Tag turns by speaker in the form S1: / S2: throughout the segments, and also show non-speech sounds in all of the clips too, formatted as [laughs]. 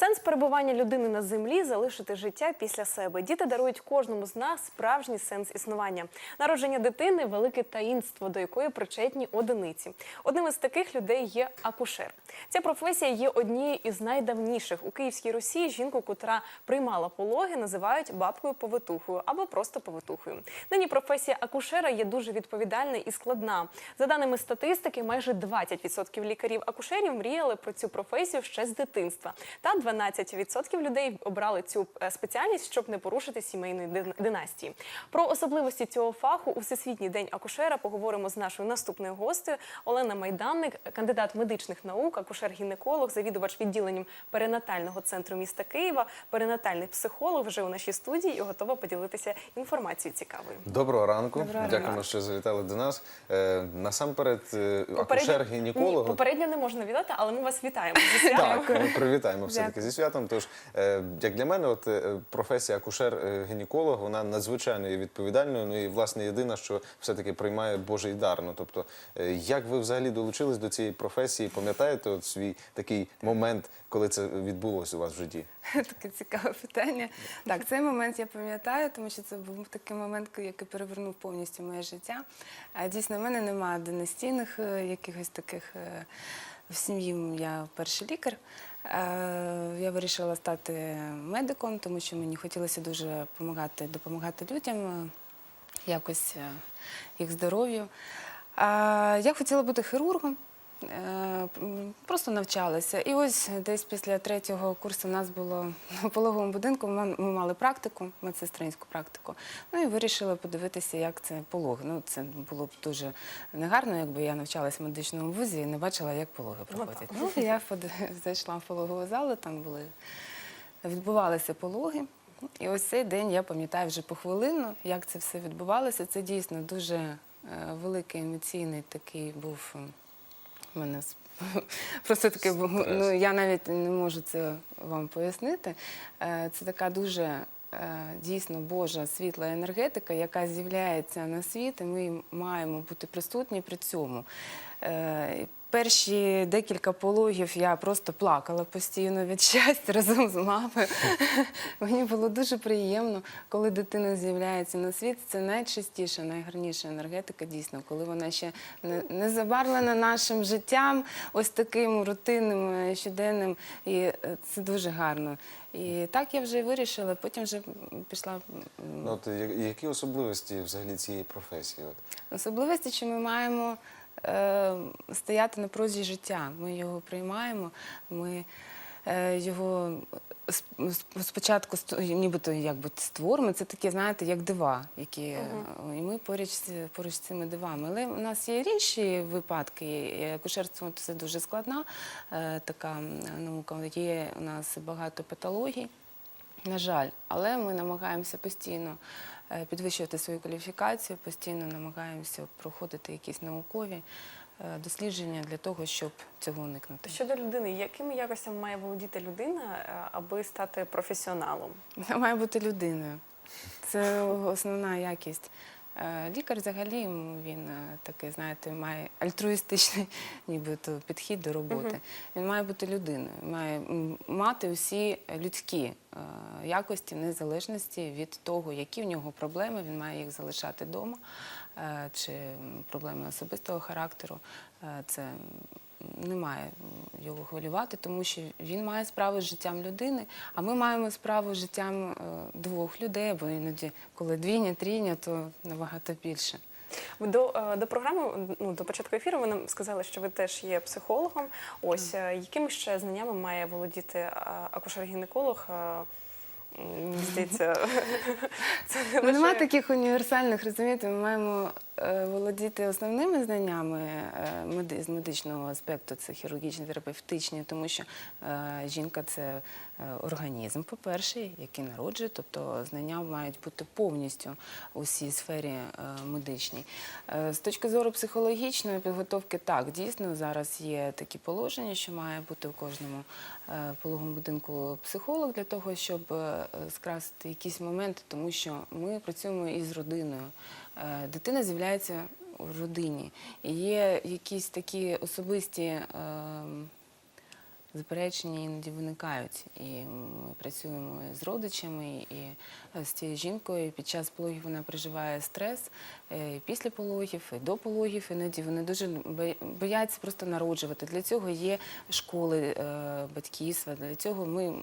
S1: Сенс перебування людини на землі залишити життя після себе. Діти дарують кожному з нас справжній сенс існування. Народження дитини велике таїнство, до якої причетні одиниці. Одним із таких людей є акушер. Ця професія є однією із найдавніших у Київській Русі. Жінку, котра приймала пологи, називають бабкою повитухою або просто повитухою. Нині професія акушера є дуже відповідальна і складна. За даними статистики, майже 20% лікарів-акушерів мріяли про цю професію ще з дитинства. Та 12% людей обрали цю е, спеціальність, щоб не порушити сімейної династії. Про особливості цього фаху у Всесвітній день акушера поговоримо з нашою наступною гостею Олена Майданник, кандидат медичних наук, акушер-гінеколог, завідувач відділенням перинатального центру міста Києва, перинатальний психолог вже у нашій студії і готова поділитися інформацією цікавою.
S2: Доброго ранку.
S1: Доброго
S2: Дякуємо,
S1: ранку.
S2: що завітали до нас. Е, насамперед, е, акушер-гінеколог.
S1: Попередньо не можна вітати, але ми вас вітаємо. зі [laughs] святом.
S2: Так, ми зі святом. Тож, е, як для мене, от е, професія акушер-гінеколог, вона надзвичайно є відповідальною. Ну і власне єдине, що все-таки приймає Божий дар. Ну тобто, е, як ви взагалі долучились до цієї професії? Пам'ятаєте от свій такий момент, коли це відбулося у вас в житті? [laughs]
S3: Таке цікаве питання. Так, цей момент я пам'ятаю, тому що це був такий момент, який перевернув повністю моє життя. А, Дійсно, в мене немає династійних е, якихось таких е, в сім'ї. Я перший лікар. Е, Я вирішила стати медиком, тому що мені хотілося дуже допомагати, допомагати людям, е, якось е, їх здоров'ю. Я хотіла бути хірургом. Е, Просто навчалася. І ось десь після третього курсу у нас було на пологовому будинку. Ми мали практику, медсестринську практику. Ну і вирішила подивитися, як це пологи. Ну це було б дуже негарно, якби я навчалася в медичному вузі і не бачила, як пологи проходять. Ну і я [laughs] зайшла в пологову залу, там були відбувалися пологи. І ось цей день я пам'ятаю вже похвилинно, як це все відбувалося. Це дійсно дуже е, великий емоційний такий був. Мене [laughs] просто таке Ну я навіть не можу це вам пояснити. Е, Це така дуже е, дійсно Божа світла енергетика, яка з'являється на світ, і ми маємо бути присутні при цьому. Перші декілька пологів я просто плакала постійно від [laughs] щастя разом з мамою. [laughs] Мені було дуже приємно, коли дитина з'являється на світ. Це найчистіша, найгарніша енергетика, дійсно, коли вона ще не, забарвлена нашим життям, ось таким рутинним, е, щоденним. І е, це дуже гарно. І так я вже і вирішила, потім вже пішла.
S2: Ну, от, які особливості взагалі цієї професії? От?
S3: Особливості, що ми маємо стояти на прозі життя. Ми його приймаємо, ми е, його спочатку нібито якби створимо. Це такі, знаєте, як дива, які е, і ми поруч, з- поруч з цими дивами. Але у нас є інші випадки. Акушерство це дуже складна е, така наука. Є у нас багато патологій. На жаль, але ми намагаємося постійно е, підвищувати свою кваліфікацію, постійно намагаємося проходити якісь наукові е, дослідження для того, щоб цього уникнути.
S1: Щодо людини, якими якостями має володіти людина, е, аби стати професіоналом?
S3: Вона має бути людиною. Це основна якість. Е, Лікар взагалі він е, такий, знаєте, має альтруїстичний [laughs] нібито підхід до роботи. Він має бути людиною, має мати усі людські е, якості, незалежності від того, які в нього проблеми, він має їх залишати вдома, чи проблеми особистого характеру. Це не має його хвилювати, тому що він має справу з життям людини, а ми маємо справу з життям е, двох людей, бо іноді, коли двійня, трійня, то набагато більше.
S1: До, е, до програми, ну до початку ефіру, ви нам сказали, що ви теж є психологом. Ось е, якими ще знаннями має володіти акушер-гінеколог? Мені здається, [laughs] [laughs] це
S3: Ну, Нема таких універсальних, розумієте, ми маємо володіти основними знаннями е, з медичного аспекту, це хірургічні, терапевтичні, тому що е, жінка це е, організм, по-перше, який народжує, тобто знання мають бути повністю у всій сфері е, медичній. Е, З точки зору психологічної підготовки, так, дійсно зараз є такі положення, що має бути у кожному е, пологовому будинку психолог для того, щоб е, скрасити якісь моменти, тому що ми працюємо із родиною. Е, Дитина з'являється в родині. Є якісь такі особисті. ем, заперечення іноді виникають. І ми працюємо з родичами і е, з цією жінкою. Під час пологів вона переживає стрес е, і після пологів, і до пологів. Іноді вони дуже бояться просто народжувати. Для цього є школи е, батьківства. Для цього ми,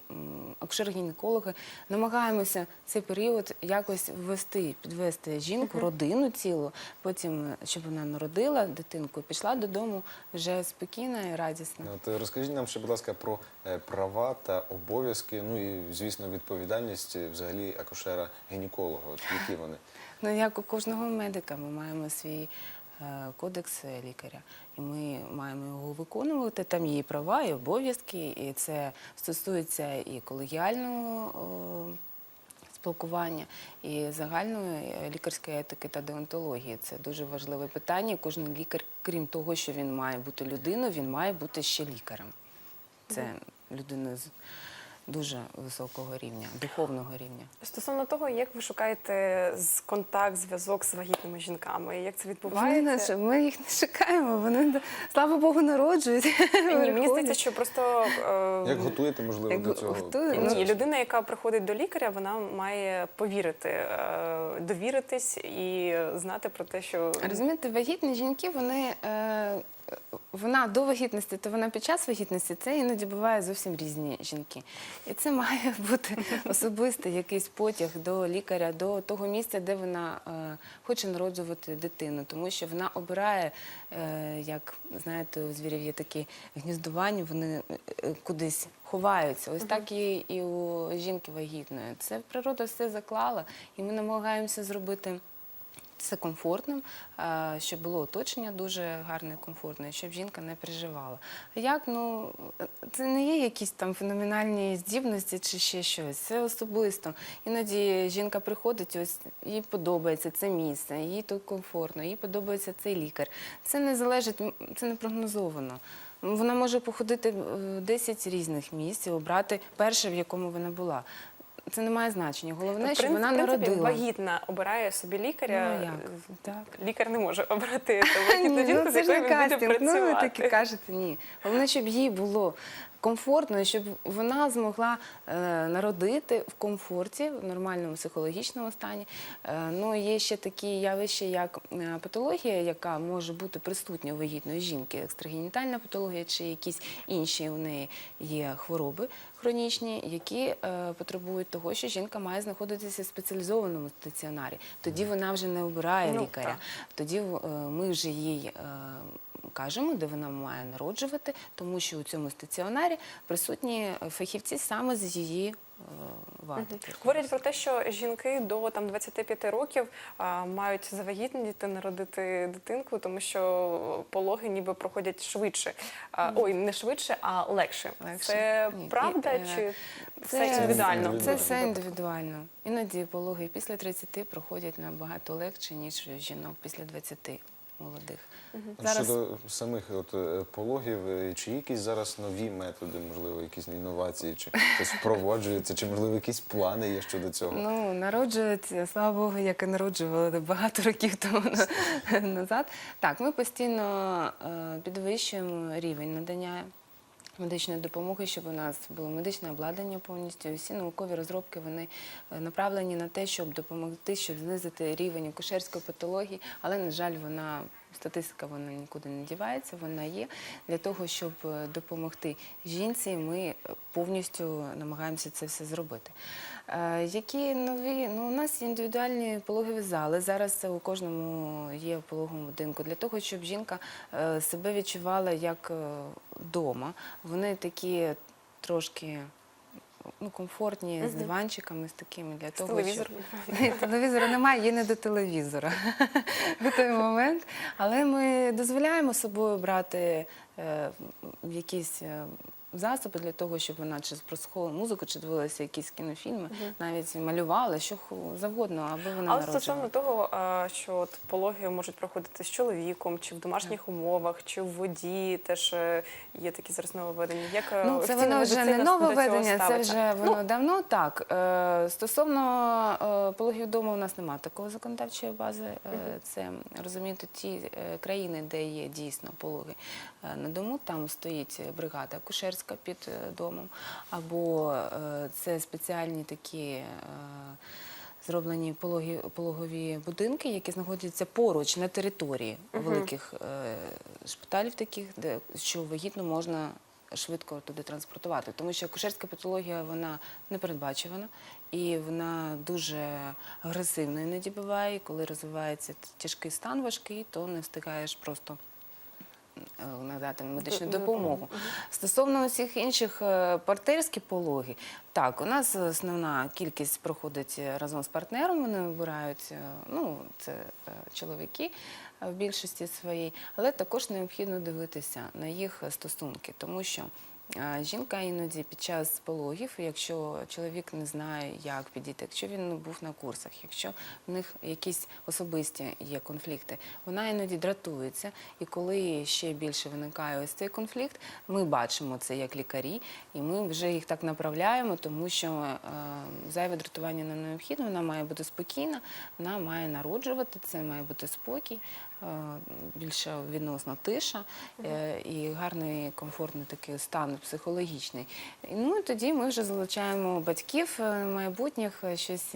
S3: акушер-гінекологи, намагаємося цей період якось ввести, підвести жінку, родину цілу, потім, е, щоб вона народила дитинку, пішла додому вже спокійна і радісна.
S2: От е, розкажіть нам ще, будь ласка, про е, права та обов'язки, ну і звісно, відповідальність е, взагалі акушера-гінеколога. Які вони?
S3: Ну, як у кожного медика, ми маємо свій е, кодекс лікаря, і ми маємо його виконувати. Там є права, і обов'язки, і це стосується і колегіального спілкування, і загальної лікарської етики та деонтології. Це дуже важливе питання. Кожен лікар, крім того, що він має бути людиною, він має бути ще лікарем. Це людина з дуже високого рівня, духовного рівня.
S1: Стосовно того, як ви шукаєте контакт, зв'язок з вагітними жінками, як це відбувається?
S3: не ми їх не шукаємо, вони, слава Богу, народжують.
S1: Ні, мені здається, що просто е,
S2: Як готуєте, можливо,
S3: Як
S2: до цього? процесу?
S1: Ні, людина, яка приходить до лікаря, вона має повірити, е, довіритись і знати про те, що
S3: Розумієте, вагітні жінки, вони. Е, вона до вагітності, то вона під час вагітності, це іноді буває зовсім різні жінки. І це має [laughs] бути особистий якийсь потяг до лікаря, до того місця, де вона е, хоче народжувати дитину, тому що вона обирає, е, як знаєте, у звірів є такі гніздування, вони е, кудись ховаються. Ось так і, і у жінки вагітної. Це природа все заклала, і ми намагаємося зробити. Це комфортним, е, щоб було оточення дуже гарне, комфортне, щоб жінка не переживала. Як ну це не є якісь там феноменальні здібності чи ще щось. Це особисто. Іноді жінка приходить, ось їй подобається це місце, їй тут комфортно, їй подобається цей лікар. Це не залежить, це не прогнозовано. Вона може походити в 10 різних місць і обрати перше, в якому вона була. Це не має значення. Головне,
S1: в
S3: щоб вона
S1: в принципі, вагітна обирає собі лікаря.
S3: Ну, як? Так.
S1: Лікар не може обрати [laughs]
S3: Ні, ну, це ж не кастинг. Ну, ви таки кажете, ні. Головне, щоб їй було комфортно, щоб вона змогла е, народити в комфорті, в нормальному психологічному стані. Е, ну, є ще такі явища, як е, патологія, яка може бути присутня у вагітної жінки, екстрагенітальна патологія чи якісь інші у неї є хвороби хронічні, які потребують того, що жінка має знаходитися в спеціалізованому стаціонарі. Тоді вона вже не обирає
S1: Ну,
S3: лікаря. Тоді ми вже їй е, кажемо, де вона має народжувати, тому що у цьому стаціонарі присутні фахівці саме з її е, вади.
S1: Говорять про те, що жінки до там 25 років а, мають завагітніти, народити дитинку, тому що пологи ніби проходять швидше. А, ой, не швидше, а легше.
S3: Легше.
S1: Це
S3: Ні.
S1: правда
S3: І, е,
S1: чи
S3: Це,
S1: все індивідуально?
S3: Це все індивідуально. Іноді пологи після 30 проходять набагато легше, ніж жінок після 20 молодих.
S2: Зараз... Щодо самих от, е, пологів, е, чи є якісь зараз нові методи, можливо, якісь інновації, чи щось впроваджується, чи можливо якісь плани є щодо цього?
S3: Ну, народжується, слава Богу, як і народжували багато років тому назад. Так, ми постійно е, підвищуємо рівень надання медичної допомоги, щоб у нас було медичне обладнання повністю. Всі наукові розробки вони е, направлені на те, щоб допомогти, щоб знизити рівень акушерської патології, але, на жаль, вона. Статистика вона нікуди не дівається, вона є для того, щоб е, допомогти жінці. Ми е, повністю намагаємося це все зробити. Е, Які нові? Ну, у нас індивідуальні пологові зали. Зараз у кожному є пологовому будинку для того, щоб жінка себе відчувала як вдома. Вони такі трошки. Ну, комфортні, з диванчиками, з такими для того,
S1: Телевізор.
S3: щоб... Телевізора немає, є не до телевізора [laughs] в той момент. Але ми дозволяємо собою брати е, якісь е, засоби для того, щоб вона чи прослуховувала музику, чи дивилася якісь кінофільми, навіть малювала, що завгодно, аби вона
S1: Але стосовно того, що от пологи можуть проходити з чоловіком, чи в домашніх умовах, чи в воді, теж е, є такі зараз нововведення. Як е,
S3: Ну, це воно вже не нововведення, це вже воно
S1: Ну,
S3: давно так. Е, Стосовно пологів вдома, у нас немає такої законодавчої бази. Це розумієте, ті країни, де є дійсно пологи на дому, там стоїть бригада акушерська, коляска під е, домом, або е, це спеціальні такі. е, Зроблені пологі, пологові будинки, які знаходяться поруч на території великих е, шпиталів, таких, де що вагітно можна швидко туди транспортувати. Тому що акушерська патологія вона непередбачувана і вона дуже агресивно іноді буває. І коли розвивається тяжкий стан важкий, то не встигаєш просто надати медичну допомогу. Стосовно усіх інших партнерські партнерських пологи, так, у нас основна кількість проходить разом з партнером, вони вибирають, е, ну, це е, чоловіки е, в більшості своїй, але також необхідно дивитися на їх стосунки, тому що е, Жінка іноді під час пологів, якщо чоловік не знає, як підійти, якщо він не був на курсах, якщо в них якісь особисті є конфлікти, вона іноді дратується. І коли ще більше виникає ось цей конфлікт, ми бачимо це як лікарі, і ми вже їх так направляємо, тому що е, зайве дратування не необхідно, вона має бути спокійна, вона має народжувати, це має бути спокій, е, більше відносно тиша е, і гарний комфортний такий стан психологічний. Ну і тоді ми вже залучаємо батьків е, майбутніх, щось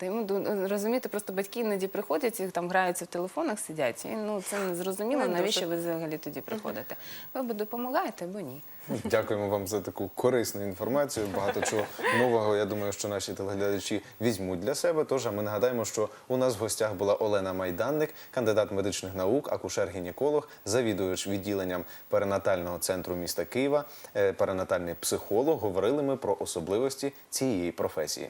S3: даємо розуміти, просто батьки іноді приходять і там граються в телефонах, сидять. І ну це не зрозуміло, навіщо ви взагалі тоді приходите. Ви або допомагаєте, або ні.
S2: Дякуємо вам за таку корисну інформацію. Багато чого нового. Я думаю, що наші телеглядачі візьмуть для себе. Тож а ми нагадаємо, що у нас в гостях була Олена Майданник, кандидат медичних наук, акушер-гінеколог, завідувач відділенням перинатального центру міста Києва, е, перинатальний психолог. Говорили ми про особливості цієї професії.